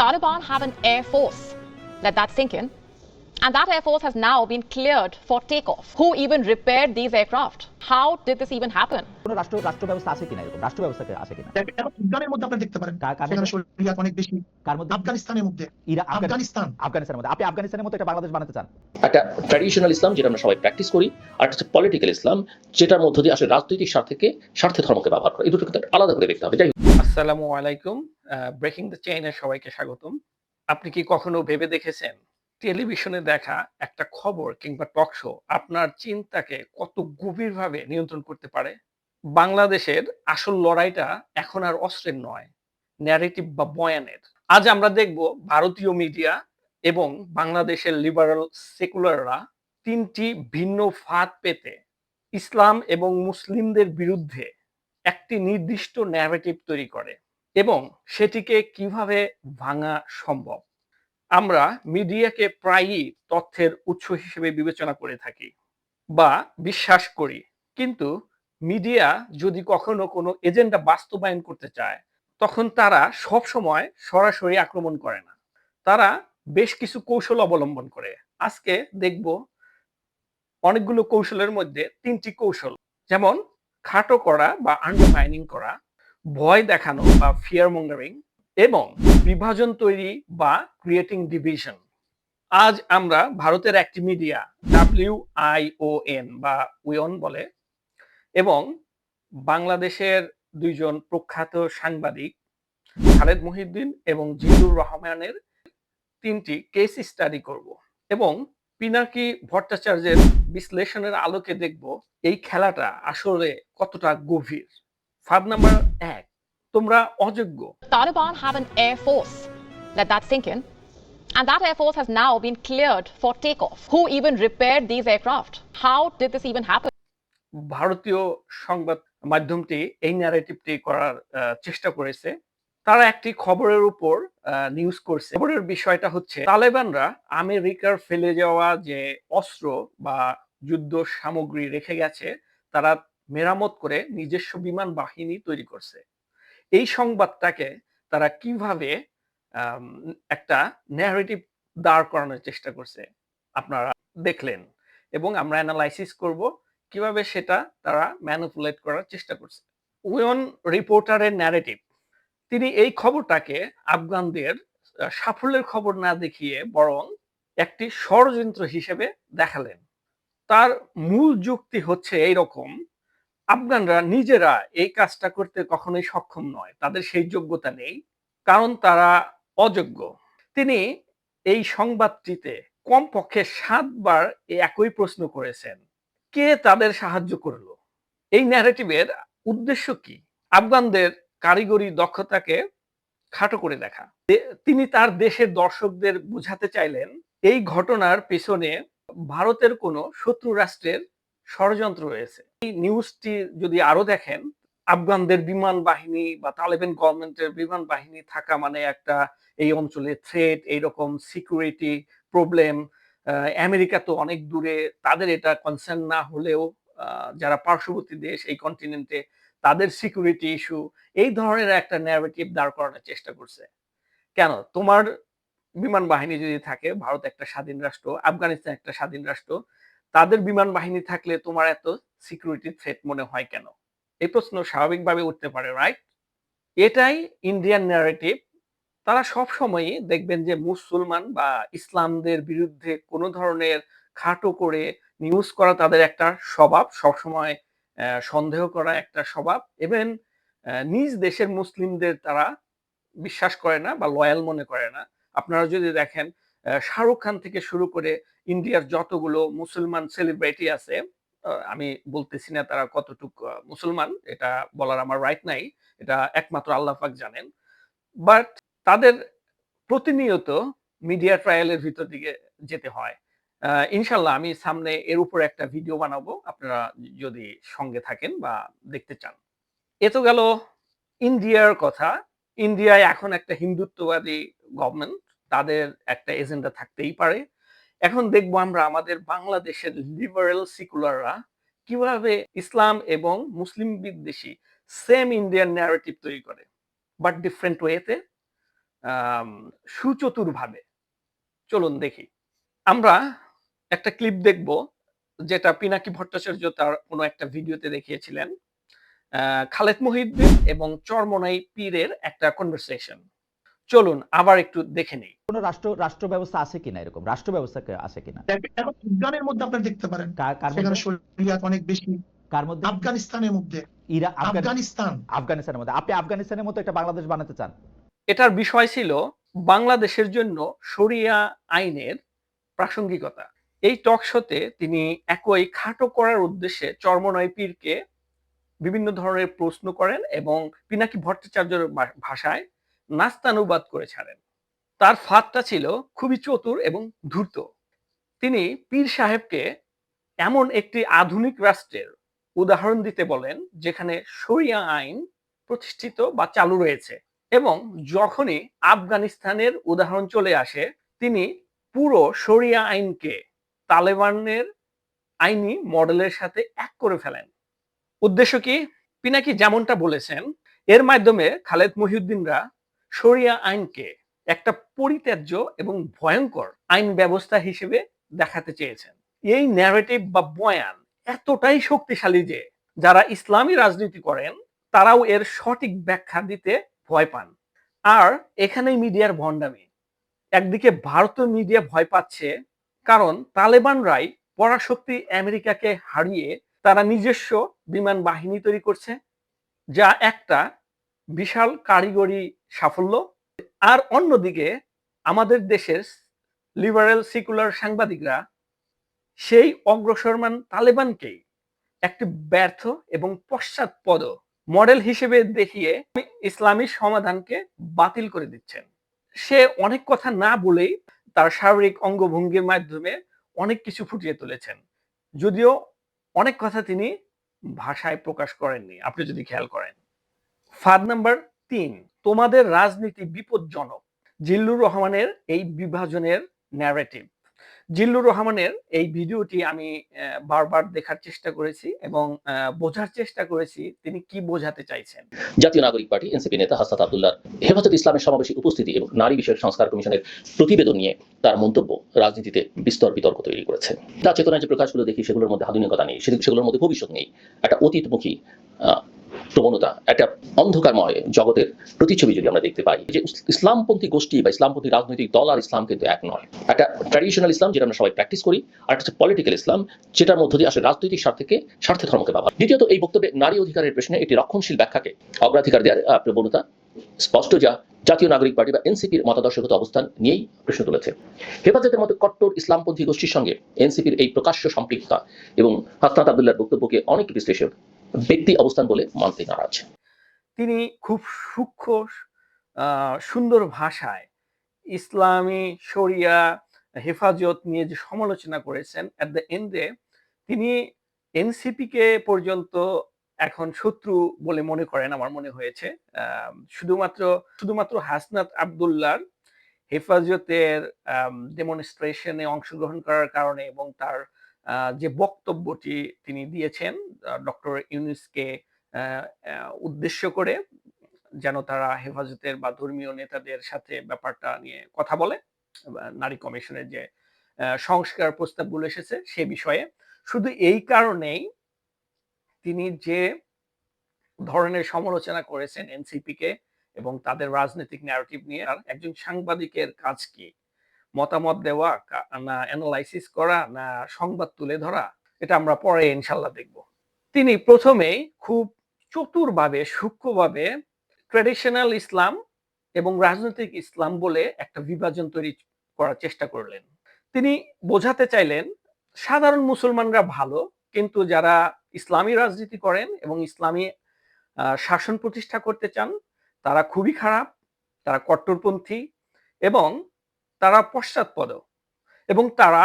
Taliban have an air force. Let that sink in. And that air force has now been cleared for takeoff. Who even repaired these aircraft? How did this even happen? কোনো রাষ্ট্র রাষ্ট্র ব্যবস্থা আছে কিনা এরকম রাষ্ট্র ব্যবস্থা আছে কিনা আফগানের মধ্যে আপনারা দেখতে পারেন সেখানে শরিয়াত অনেক বেশি কার মধ্যে আফগানিস্তানের মধ্যে ইরা আফগানিস্তান আফগানিস্তান আফগানিস্তানের মধ্যে আপনি আফগানিস্তানের মতো একটা বাংলাদেশ বানাতে চান একটা ট্র্যাডিশনাল ইসলাম যেটা আমরা সবাই প্র্যাকটিস করি আর একটা পলিটিক্যাল ইসলাম যেটার মধ্য দিয়ে আসলে রাজনৈতিক স্বার্থকে স্বার্থে ধর্মকে ব্যবহার করে এই দুটো কিন্তু আলাদা করে দেখতে হবে যাই হোক। আসসালামু আলাইকুম। ব্রেকিং দ্য চেইনে সবাইকে স্বাগতম। আপনি কি কখনো ভেবে দেখেছেন, টেলিভিশনে দেখা একটা খবর কিংবা টক শো আপনার চিন্তাকে কত গভীরভাবে নিয়ন্ত্রণ করতে পারে? বাংলাদেশের আসল লড়াইটা এখন আর অস্ত্রের নয় ন্যারেটিভ বা বয়ানের। আজ আমরা দেখব ভারতীয় মিডিয়া এবং বাংলাদেশের লিবারাল সেকুলাররা তিনটি ভিন্ন ফাঁদ পেতে ইসলাম এবং মুসলিমদের বিরুদ্ধে একটি নির্দিষ্ট ন্যারেটিভ তৈরি করে এবং সেটিকে কীভাবে ভাঙা সম্ভব? আমরা মিডিয়াকে প্রায়ই তথ্যের উৎস হিসেবে বিবেচনা করে থাকি বা বিশ্বাস করি। কিন্তু মিডিয়া যদি কখনো কোনো এজেন্ডা বাস্তবায়ন করতে চায়, তখন তারা সব সময় সরাসরি আক্রমণ করে না। তারা বেশ কিছু কৌশল অবলম্বন করে। আজকে দেখব অনেকগুলো কৌশলের মধ্যে তিনটি কৌশল। যেমন খাটো করা বা আন্ডারমাইনিং করা, ভয় দেখানো বা ফিয়ার মঙ্গারিং এবং বিভাজন তৈরি বা ক্রিয়েটিং ডিভিশন আজ আমরা ভারতের একটি media W I O N বা উয়ন বলে এবং বাংলাদেশের দুইজন প্রখ্যাত সাংবাদিক খালেদ মহিউদ্দিন এবং জিল্লুর রহমানের তিনটি কেস স্টাডি করব এবং পিনাকি ভট্টাচার্যের বিশ্লেষণের আলোকে দেখব এই খেলাটা আসলে কতটা গভীর ফাঁদ নাম্বার এক তোমরা অযোগ্য Taliban have an air force. Let that sink in. And that air force has now been cleared for takeoff. Who even repaired these aircraft? How did this even happen? ভারতীয় সংবাদ মাধ্যমটি এই ন্যারেটিভটি করার চেষ্টা করেছে তারা একটি খবরের উপর নিউজ করছে খবরের বিষয়টা হচ্ছে তালেবানরা আমেরিকার ফেলে যাওয়া যে অস্ত্র বা যুদ্ধ সামগ্রী রেখে গেছে, তারা মেরামত করে নিজস্ব বিমান বাহিনী তৈরি করছে। এই সংবাদটাকে তারা কীভাবে একটা ন্যারেটিভ দাঁড় করানোর চেষ্টা করছে আপনারা দেখলেন এবং আমরা অ্যানালাইসিস করব কীভাবে সেটা তারা ম্যানিপুলেট করার চেষ্টা করছে। উয়ন রিপোর্টারের ন্যারেটিভ তিনি এই খবরটাকে আফগানদের সাফল্যের খবর না দেখিয়ে বরং একটি ষড়যন্ত্র হিসেবে দেখালেন। তার মূল যুক্তি হচ্ছে এইরকম, আফগানরা নিজেরা এই কাজটা করতে কখনোই সক্ষম নয়, তাদের সেই যোগ্যতা নেই, কারণ তারা অযোগ্য। তিনি এই সংবাদটিতে কমপক্ষে সাতবার একই প্রশ্ন করেছেন, কে তাদের সাহায্য করল? এই ন্যারেটিভের উদ্দেশ্য কি? আফগানদের কারিগরি দক্ষতাকে খাটো করে দেখা। তিনি তার দেশের দর্শকদের বোঝাতে চাইলেন, এই ঘটনার পেছনে ভারতের কোনো শত্রু রাষ্ট্রের ষড়যন্ত্র রয়েছে। এই নিউজটি যদি আরও দেখেন, আফগানদের বিমান বাহিনী বা তালেবান গভর্নমেন্টের বিমান বাহিনী থাকা মানে একটা এই অঞ্চলে থ্রেট এইরকম সিকিউরিটি প্রবলেম আমেরিকা তো অনেক দূরে, তাদের এটা কনসার্ন না হলেও যারা পার্শ্ববর্তী দেশ এই কন্টিনেন্টে তাদের সিকিউরিটি ইস্যু এই ধরনের একটা ন্যারেটিভ দাঁড় করানোর চেষ্টা করছে। কেন? তোমার বিমান বাহিনী যদি থাকে ভারত একটা স্বাধীন রাষ্ট্র আফগানিস্তান একটা স্বাধীন রাষ্ট্র তাদের বিমান বাহিনী থাকলে তোমার এত সিকিউরিটি থ্রেট মনে হয় কেন? এই প্রশ্ন স্বাভাবিকভাবে উঠতে পারে রাইট এটাই ইন্ডিয়ান ন্যারেটিভ তারা সব সময়ই দেখবেন যে মুসলমান বা ইসলামদের বিরুদ্ধে কোনো ধরনের খাটো করে নিউজ করা তাদের একটা স্বভাব সবসময় সন্দেহ করা একটা স্বভাব। আহ, নিজ দেশের মুসলিমদের তারা বিশ্বাস করে না বা লয়াল মনে করে না। আপনারা যদি দেখেন শাহরুখ খান থেকে শুরু করে ইন্ডিয়ার যতগুলো মুসলমান সেলিব্রিটি আছে আমি বলতেছি না তারা কতটুক মুসলমান, এটা বলার আমার রাইট নাই, এটা একমাত্র আল্লাহ পাক জানেন। বাট তাদের প্রতিনিয়ত মিডিয়া ট্রায়ালের ভিতর দিকে যেতে হয়। ইনশাল্লাহ আমি সামনে এর উপর একটা ভিডিও বানাবো, আপনারা যদি সঙ্গে থাকেন বা দেখতে চান। এ তো গেল ইন্ডিয়ার কথা। ইন্ডিয়ায় এখন একটা হিন্দুত্ববাদী গভর্নমেন্ট তাদের একটা এজেন্ডা থাকতেই পারে। এখন দেখব আমরা আমাদের বাংলাদেশের লিবারেল সিকুলাররা কীভাবে ইসলাম এবং মুসলিম বিদ্বেষী সেম ইন্ডিয়ান ন্যারেটিভ তৈরি করে বাট ডিফারেন্ট ওয়েতে সুচতুরভাবে। চলুন দেখি। আমরা একটা ক্লিপ দেখব, যেটা পিনাকি ভট্টাচার্য তার কোনো একটা ভিডিওতে দেখিয়েছিলেন। খালেদ মহিউদ্দিন এবং চরমনাই পীরের একটা কনভারসেশন চলুন আবার একটু দেখে নেই। কোন রাষ্ট্র রাষ্ট্র ব্যবস্থা আছে কিনা এরকম? রাষ্ট্র ব্যবস্থা আছে কিনা? এখন আফগানের মধ্যে আপনারা দেখতে পারেন। সেখানে শরিয়াত অনেক বেশি। কার মধ্যে? আফগানিস্তানের মধ্যে। ইরা আফগানিস্তান। আফগানিস্তানের মধ্যে। আপনি আফগানিস্তানের মতো একটা বাংলাদেশ বানাতে চান? এটার বিষয় ছিল বাংলাদেশের জন্য শরিয়া আইনের প্রাসঙ্গিকতা। এই টক শোতে তিনি একই খাটো করার উদ্দেশ্যে চর্মনয় পীরকে বিভিন্ন ধরনের প্রশ্ন করেন এবং পিনাকি ভট্টাচার্যের ভাষায় নাস্তানুবাদ করে ছাড়েন। তার ফাঁদটা ছিল খুবই চতুর এবং ধূর্ত। তিনি পীর সাহেবকে এমন একটি আধুনিক রাষ্ট্রের উদাহরণ দিতে বলেন, যেখানে শরিয়া আইন প্রতিষ্ঠিত বা চালু রয়েছে এবং যখনই আফগানিস্তানের উদাহরণ চলে আসে, তিনি পুরো শরিয়া আইনকে তালেবানের আইনি মডেলের সাথে এক করে ফেলেন। উদ্দেশ্য কি? পিনাকি যেমনটা বলেছেন, এর মাধ্যমে খালেদ মহিউদ্দিনরা শরিয়া আইনকে একটা পরিত্যাজ্য এবং ভয়ঙ্কর আইন ব্যবস্থা হিসেবে দেখাতে চেয়েছেন। এই ন্যারেটিভ বা বয়ান এতটাই শক্তিশালী যে যারা ইসলামী রাজনীতি করেন, তারাও এর সঠিক ব্যাখ্যা দিতে ভয় পান। আর এখানেই মিডিয়ার ভণ্ডামি। একদিকে ভারতীয় মিডিয়া ভয় পাচ্ছে কারণ তালেবানরাই পরাশক্তি আমেরিকাকে হারিয়ে তারা নিজস্ব বিমান বাহিনী তৈরি করছে, যা একটা বিশাল কারিগরি সাফল্য। আর অন্যদিকে আমাদের দেশের লিবারেল সিকুলার সাংবাদিকরা সেই অগ্রসরমান তালেবানকেই একটি ব্যর্থ এবং পশ্চাৎপদ মডেল হিসেবে দেখিয়ে ইসলামী সমাধানকে বাতিল করে দিচ্ছেন। সে অনেক কথা না বলেই তার শারীরিক অঙ্গভঙ্গির মাধ্যমে অনেক কিছু ফুটিয়ে তুলেছেন। যদিও অনেক কথা তিনি ভাষায় প্রকাশ করেননি, আপনি যদি খেয়াল করেন। ফাদ নাম্বার তিন, তোমাদের রাজনীতি বিপজ্জনক। জিল্লুর রহমানের এই বিভাজনের ন্যারেটিভ জিল্লুর রহমানের এই ভিডিওটি আমি বারবার দেখার চেষ্টা করেছি এবং বোঝার চেষ্টা করেছি তিনি কি বোঝাতে চাইছেন। জাতীয় নাগরিক পার্টি, এনসিপি নেতা হাসনাত আব্দুল্লাহ হেফাজত ইসলামের সমাবেশে উপস্থিতি এবং নারী বিষয়ক সংস্কার কমিশনের প্রতিবেদন নিয়ে তার মন্তব্য রাজনীতিতে বিস্তর বিতর্ক তৈরি করেছে। তার চেতনায় যে প্রকাশগুলো দেখি সেগুলোর মধ্যে আধুনিকতা নেই, সেগুলোর মধ্যে ভবিষ্যৎ নেই, একটা অতীতমুখী প্রবণতা একটা অন্ধকারময় জগতের প্রতিচ্ছবি যদি আমরা দেখতে পাই, যে ইসলামপন্থী গোষ্ঠী বা ইসলামপন্থী রাজনৈতিক দল আর ইসলাম কিন্তু এক নয়। একটা ট্র্যাডিশনাল ইসলাম যেটা আমরা সবাই প্র্যাকটিস করি, আর একটা পলিটিক্যাল ইসলাম, যেটার মধ্য দিয়ে আসলে রাজনৈতিক স্বার্থকে স্বার্থে ধর্মকে ব্যবহার দ্বিতীয়ত, এই বক্তব্যে নারী অধিকারের প্রশ্নে একটি রক্ষণশীল ব্যাখ্যাকে অগ্রাধিকার দেওয়ার প্রবণতা স্পষ্ট যা জাতীয় নাগরিক পার্টি বা এনসিপির মতাদর্শগত অবস্থান নিয়েই প্রশ্ন তুলেছে। হেফাজতের মতো কট্টর ইসলামপন্থী গোষ্ঠীর সঙ্গে এনসিপির এই প্রকাশ্য সম্পৃক্ততা এবং হাসনাত আবদুল্লার বক্তব্যকে অনেক বিশ্লেষক ব্যক্তি অবস্থান বলে মানতে নারাজ। তিনি খুব সূক্ষ্ম সুন্দর ভাষায় ইসলামী, শরিয়া, হেফাজত নিয়ে যে সমালোচনা করেছেন অ্যাট দ্য এন্ডে তিনি এনসিপি কে পর্যন্ত এখন শত্রু বলে মনে করেন আমার মনে হয়েছে। শুধুমাত্র শুধুমাত্র হাসনাত আবদুল্লার হেফাজতের ডেমনস্ট্রেশনে অংশগ্রহণ করার কারণে এবং তার যে বক্তব্যটি তিনি দিয়েছেন ডক্টর ইউনুসকে উদ্দেশ্য করে যেন তারা হেফাজতের বা ধর্মীয় নেতাদের সাথে ব্যাপারটা নিয়ে কথা বলে নারী কমিশনের যে সংস্কার প্রস্তাবগুলো এসেছে সে বিষয়ে। শুধু এই কারণেই তিনি যে ধরনের সমালোচনা করেছেন এনসিপি কে এবং তাদের রাজনৈতিক ন্যারেটিভ নিয়ে, আর একজন সাংবাদিকের কাজ কি? মতামত দেওয়া না অ্যানালাইসিস করা, না সংবাদ তুলে ধরা, এটা আমরা পরে ইনশাল্লাহ দেখব। তিনি প্রথমেই খুব চতুরভাবে, সূক্ষ্মভাবে ট্রেডিশনাল ইসলাম এবং রাজনৈতিক ইসলাম বলে একটা বিভাজন তৈরি করার চেষ্টা করলেন। তিনি বোঝাতে চাইলেন, সাধারণ মুসলমানরা ভালো, কিন্তু যারা ইসলামী রাজনীতি করেন এবং ইসলামী শাসন প্রতিষ্ঠা করতে চান, তারা খুবই খারাপ, তারা কট্টরপন্থী এবং তারা পশ্চাৎপদ এবং তারা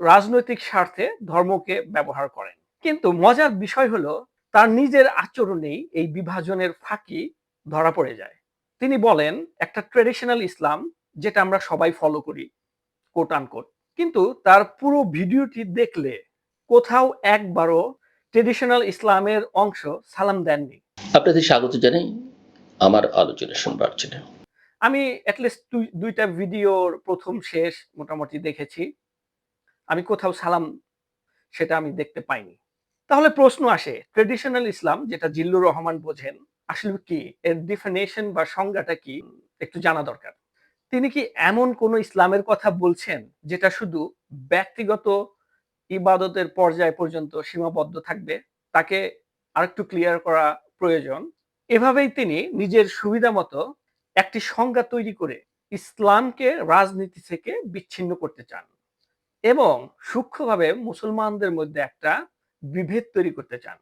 রাজনৈতিক স্বার্থে ধর্মকে ব্যবহার করেন। কিন্তু মজার বিষয় হলো, তার নিজের আচরণেই এই বিভাজনের ফাঁকি ধরা পড়ে যায়। তিনি বলেন, একটা ট্রেডিশনাল ইসলাম যেটা আমরা সবাই ফলো করি কোট আনকোট কিন্তু তার পুরো ভিডিওটি দেখলে কোথাও একবারও ট্রেডিশনাল ইসলামের অংশ সালাম দেননি। আপনাদের স্বাগত জানাই, আমার আলোচনা শুনবার জন্য। আমি অ্যাটলিস্ট দুইটা ভিডিওর প্রথম শেষ মোটামুটি দেখেছি। আমি কোথাও সালাম সেটা আমি দেখতে পাইনি। তাহলে প্রশ্ন আসে ট্রেডিশনাল ইসলাম যেটা জিল্লুর রহমান বোঝেন, আসলে কি? এর ডিফিনেশন বা সংজ্ঞাটা কি? একটু জানা দরকার। তিনি কি এমন কোন ইসলামের কথা বলছেন যেটা শুধু ব্যক্তিগত ইবাদতের পর্যায় পর্যন্ত সীমাবদ্ধ থাকবে? তাকে আরেকটু ক্লিয়ার করা প্রয়োজন। এভাবেই তিনি নিজের সুবিধা মতো একটি সংজ্ঞা তৈরি করে ইসলামকে রাজনীতি থেকে বিচ্ছিন্ন করতে চান এবং সূক্ষ্মভাবে মুসলমানদের মধ্যে একটা বিভেদ তৈরি করতে চান।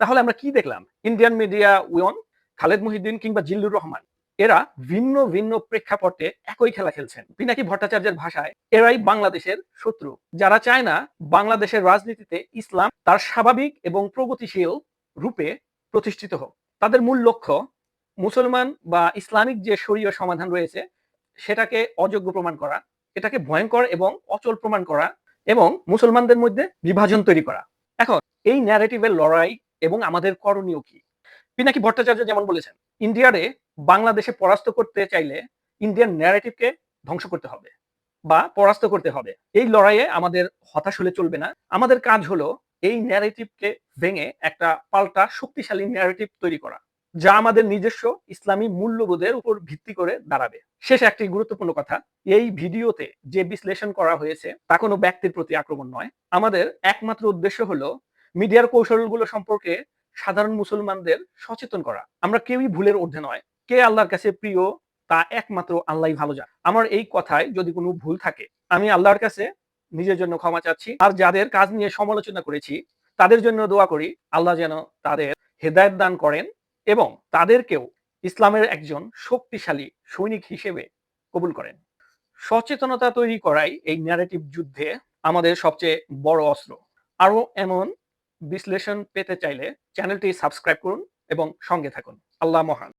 তাহলে আমরা কি দেখলাম? ইন্ডিয়ান মিডিয়া উয়ন খালেদ মহিউদ্দিন কিংবা জিল্লুর রহমান, এরা ভিন্ন ভিন্ন প্রেক্ষাপটে একই খেলা খেলছেন। পিনাকি ভট্টাচার্যের ভাষায়, এরাই বাংলাদেশের শত্রু। যারা চায় না বাংলাদেশের রাজনীতিতে ইসলাম তার স্বাভাবিক এবং প্রগতিশীল রূপে প্রতিষ্ঠিত হোক। তাদের মূল লক্ষ্য মুসলমান বা ইসলামিক যে শরীয় সমাধান রয়েছে, সেটাকে অযোগ্য প্রমাণ করা, এটাকে ভয়ঙ্কর এবং অচল প্রমাণ করা এবং মুসলমানদের মধ্যে বিভাজন তৈরি করা। এখন, এই ন্যারেটিভের লড়াই এবং আমাদের করণীয় কি? পিনাকি ভট্টাচার্য যেমন বলেছেন, ইন্ডিয়ারে বাংলাদেশে পরাস্ত করতে চাইলে ইন্ডিয়ান ন্যারেটিভকে ধ্বংস করতে হবে বা পরাস্ত করতে হবে। এই লড়াইয়ে আমাদের হতাশ হলে চলবে না। আমাদের কাজ হলো এই ন্যারেটিভকে ভেঙে একটা পাল্টা শক্তিশালী ন্যারেটিভ তৈরি করা। যা আমাদের নিজস্ব ইসলামী মূল্যবোধের উপর ভিত্তি করে দাঁড়াবে। শেষ একটি গুরুত্বপূর্ণ কথা, এই ভিডিওতে যে বিশ্লেষণ করা হয়েছে, তা কোনো ব্যক্তির প্রতি আক্রমণ নয়। আমাদের একমাত্র উদ্দেশ্য হলো মিডিয়ার কৌশলগুলো সম্পর্কে সাধারণ মুসলমানদের সচেতন করা। আমরা কেউই ভুলের ঊর্ধ্বে নয়। কে আল্লাহর কাছে প্রিয়, তা একমাত্র আল্লাহ ভালো জান। আমার এই কথায় যদি কোনো ভুল থাকে, আমি আল্লাহর কাছে নিজের জন্য ক্ষমা চাচ্ছি। আর যাদের কাজ নিয়ে সমালোচনা করেছি, তাদের জন্য দোয়া করি, আল্লাহ যেন তাদের হেদায়ত দান করেন এবং তাদেরকেও ইসলামের একজন শক্তিশালী সৈনিক হিসেবে কবুল করেন। সচেতনতা তৈরি করাই এই ন্যারেটিভ যুদ্ধে আমাদের সবচেয়ে বড় অস্ত্র। আরও এমন বিশ্লেষণ পেতে চাইলে চ্যানেলটি সাবস্ক্রাইব করুন এবং সঙ্গে থাকুন। আল্লাহ মহান।